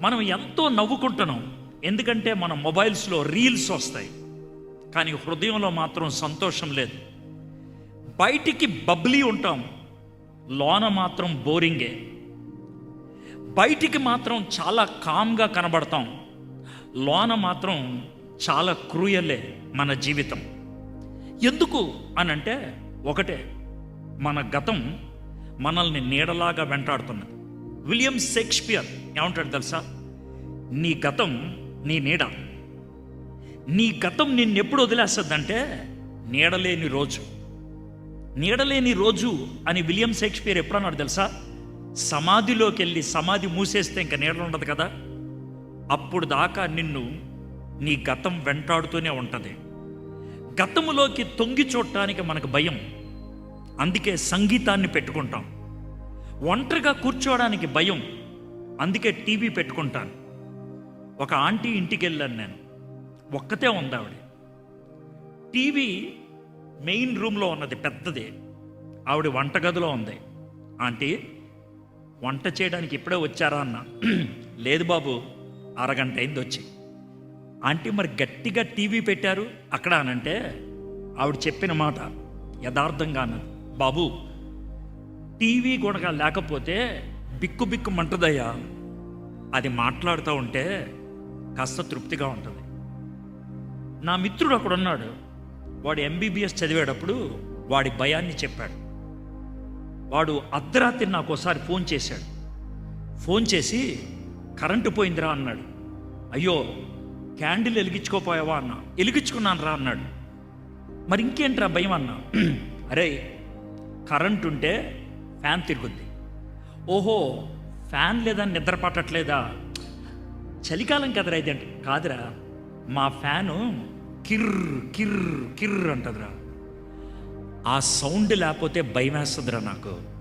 మనం ఎంతో నవ్వుకుంటున్నాం. ఎందుకంటే మన మొబైల్స్లో రీల్స్ వస్తాయి. కానీ హృదయంలో మాత్రం సంతోషం లేదు. బయటికి బబ్లీ ఉంటాం. లోన మాత్రం బోరింగే. బయటికి మాత్రం చాలా కామ్గా కనబడతాం. లోన మాత్రం చాలా క్రూయలే మన జీవితం. ఎందుకు అనంటే ఒకటే మన గతం మనల్ని నీడలాగా వెంటాడుతున్నది. విలియం షేక్స్పియర్ ఏమంటాడు తెలుసా? నీ గతం నీ నీడ. నీ గతం నిన్నెప్పుడు వదిలేస్తుందంటే నీడలేని రోజు. నీడలేని రోజు అని విలియం షేక్స్పియర్ ఎప్పుడన్నాడు తెలుసా? సమాధిలోకి వెళ్ళి సమాధి మూసేస్తే ఇంకా నీడ ఉండదు కదా. అప్పుడు దాకా నిన్ను నీ గతం వెంటాడుతూనే ఉంటుంది. గతములోకి తొంగి చూడటానికి మనకు భయం. అందుకే సంగీతాన్ని పెట్టుకుంటాం. ఒంటరిగా కూర్చోవడానికి భయం. అందుకే టీవీ పెట్టుకుంటాను. ఒక ఆంటీ ఇంటికి వెళ్ళాను నేను. ఒక్కతే ఉంది ఆవిడ. టీవీ మెయిన్ రూమ్లో ఉన్నది పెద్దది. ఆవిడ వంటగదిలో ఉంది. ఆంటీ వంట చేయడానికి ఇప్పుడే వచ్చారా అన్న. లేదు బాబు అరగంట అయింది వచ్చి. ఆంటీ మరి గట్టిగా టీవీ పెట్టారు. అక్కడ అనంటే ఆవిడ చెప్పిన మాట యథార్థంగా అన్నది. బాబు టీవీ కూడా లేకపోతే బిక్కు బిక్కు మంటదయ్యా. అది మాట్లాడుతూ ఉంటే కాస్త తృప్తిగా ఉంటుంది. నా మిత్రుడు అక్కడ ఉన్నాడు. వాడు ఎంబీబీఎస్ చదివేటప్పుడు వాడి భయాన్ని చెప్పాడు. వాడు అర్ధరాత్రి నాకు ఒకసారి ఫోన్ చేశాడు. ఫోన్ చేసి కరెంటు పోయిందిరా అన్నాడు. అయ్యో క్యాండిల్ వెలిగించుకోపోయావా అన్నా. వెలిగించుకున్నాను రా అన్నాడు. మరి ఇంకేంట్రా భయం అన్నా. అరే కరెంట్ ఉంటే ఫ్యాన్ తిరుగుద్ది. ఓహో ఫ్యాన్ లేదా నిద్ర పట్టట్లేదా? చలికాలం కదరా ఇది అంటే. కాదురా మా ఫ్యాను కిర్ కిర్ కిర్ అంటదిరా. ఆ సౌండ్ లేకపోతే భయం వేస్తుందిరా నాకు.